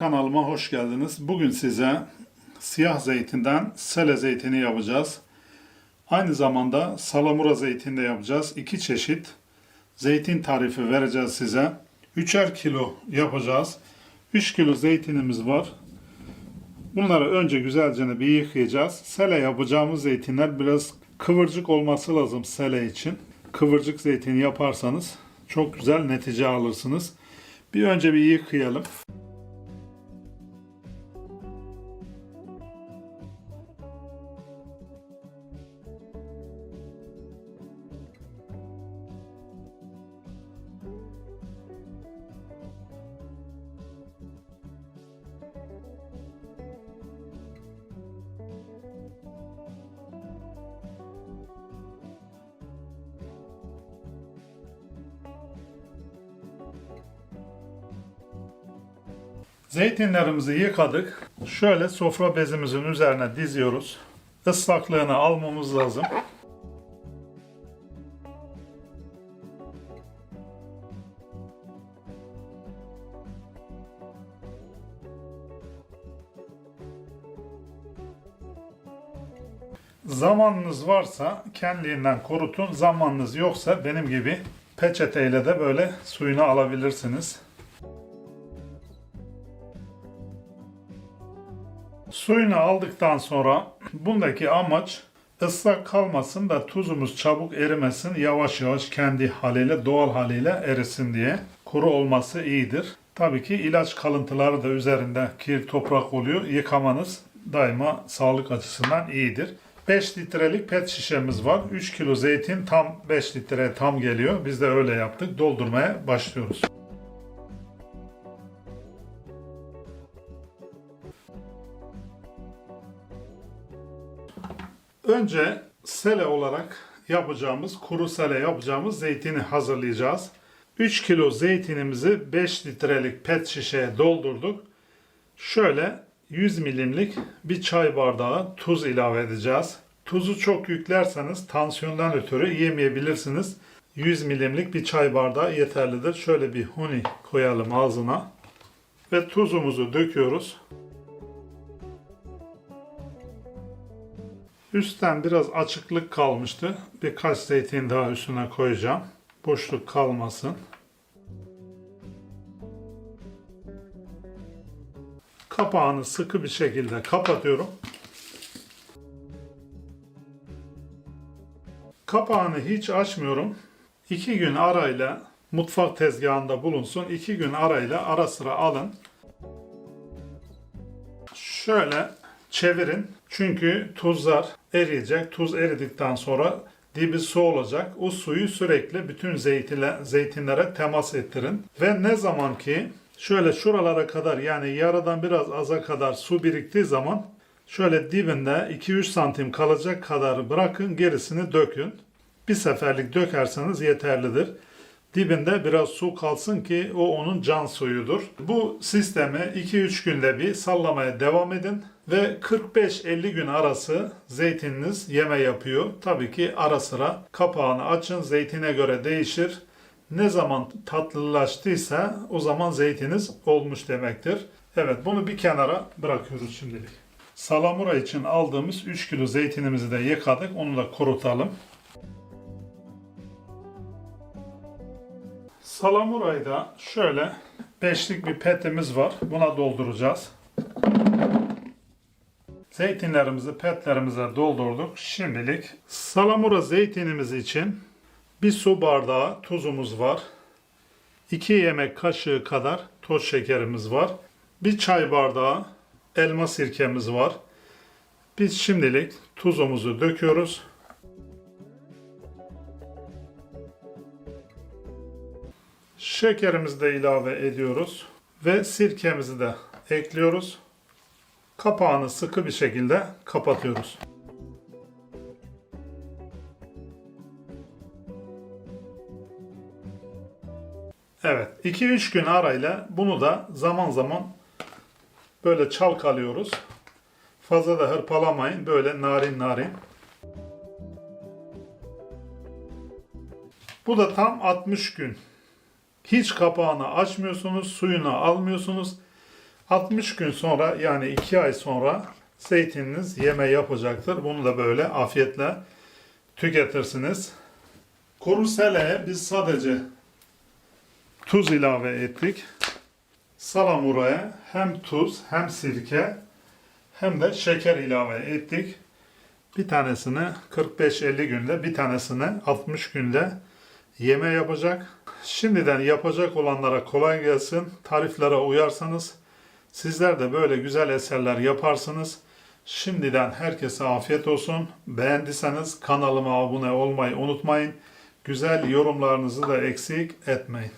Kanalıma hoş geldiniz. Bugün size siyah zeytinden sele zeytini yapacağız. Aynı zamanda salamura zeytini de yapacağız. İki çeşit zeytin tarifi vereceğiz size. Üçer kilo yapacağız. 3 kilo zeytinimiz var. Bunları önce güzelce bir yıkayacağız. Sele yapacağımız zeytinler biraz kıvırcık olması lazım sele için. Kıvırcık zeytini yaparsanız çok güzel netice alırsınız. Bir önce bir yıkayalım. Zeytinlerimizi yıkadık. Şöyle sofra bezimizin üzerine diziyoruz. Islaklığını almamız lazım. Zamanınız varsa kendiliğinden kurutun. Zamanınız yoksa benim gibi peçeteyle de böyle suyunu alabilirsiniz. Suyunu aldıktan sonra bundaki amaç ıslak kalmasın da tuzumuz çabuk erimesin. Yavaş yavaş kendi haliyle doğal haliyle erisin diye. Kuru olması iyidir. Tabii ki ilaç kalıntıları da üzerinde kir toprak oluyor. Yıkamanız daima sağlık açısından iyidir. 5 litrelik pet şişemiz var. 3 kilo zeytin tam 5 litre tam geliyor. Biz de öyle yaptık. Doldurmaya başlıyoruz. Önce sele olarak yapacağımız, kuru sele yapacağımız zeytini hazırlayacağız. 3 kilo zeytinimizi 5 litrelik pet şişeye doldurduk. Şöyle 100 milimlik bir çay bardağı tuz ilave edeceğiz. Tuzu çok yüklerseniz tansiyondan ötürü yemeyebilirsiniz. 100 milimlik bir çay bardağı yeterlidir. Şöyle bir huni koyalım ağzına. Ve tuzumuzu döküyoruz. Üstten biraz açıklık kalmıştı. Birkaç zeytin daha üstüne koyacağım. Boşluk kalmasın. Kapağını sıkı bir şekilde kapatıyorum. Kapağını hiç açmıyorum. İki gün arayla mutfak tezgahında bulunsun. İki gün arayla ara sıra alın. Şöyle çevirin. Çünkü tuzlar eriyecek. Tuz eridikten sonra dibi su olacak. O suyu sürekli bütün zeytile, zeytinlere temas ettirin. Ve ne zaman ki şöyle şuralara kadar yani yarıdan biraz aza kadar su biriktiği zaman şöyle dibinde 2-3 santim kalacak kadar bırakın gerisini dökün. Bir seferlik dökerseniz yeterlidir. Dibinde biraz su kalsın ki o onun can suyudur. Bu sistemi 2-3 günde bir sallamaya devam edin ve 45-50 gün arası zeytininiz yeme yapıyor. Tabii ki ara sıra kapağını açın. Zeytine göre değişir. Ne zaman tatlılaştıysa o zaman zeytiniz olmuş demektir. Evet bunu bir kenara bırakıyoruz şimdilik. Salamura için aldığımız 3 kilo zeytinimizi de yıkadık. Onu da kurutalım. Salamurayı da şöyle beşlik bir petimiz var. Buna dolduracağız. Zeytinlerimizi petlerimize doldurduk. Şimdilik salamura zeytinimiz için bir su bardağı tuzumuz var. 2 yemek kaşığı kadar toz şekerimiz var. Bir çay bardağı elma sirkemiz var. Biz şimdilik tuzumuzu döküyoruz. Şekerimizi de ilave ediyoruz ve sirkemizi de ekliyoruz. Kapağını sıkı bir şekilde kapatıyoruz. Evet, 2-3 gün arayla bunu da zaman zaman böyle çalkalıyoruz. Fazla da hırpalamayın, böyle narin narin. Bu da tam 60 gün. Hiç kapağını açmıyorsunuz, suyunu almıyorsunuz. 60 gün sonra yani 2 ay sonra zeytininiz yeme yapacaktır. Bunu da böyle afiyetle tüketirsiniz. Kuru seleye biz sadece tuz ilave ettik. Salamuraya hem tuz hem sirke hem de şeker ilave ettik. Bir tanesini 45-50 günde, bir tanesini 60 günde yeme yapacak. Şimdiden yapacak olanlara kolay gelsin. Tariflere uyarsanız sizler de böyle güzel eserler yaparsınız. Şimdiden herkese afiyet olsun. Beğendiyseniz kanalıma abone olmayı unutmayın. Güzel yorumlarınızı da eksik etmeyin.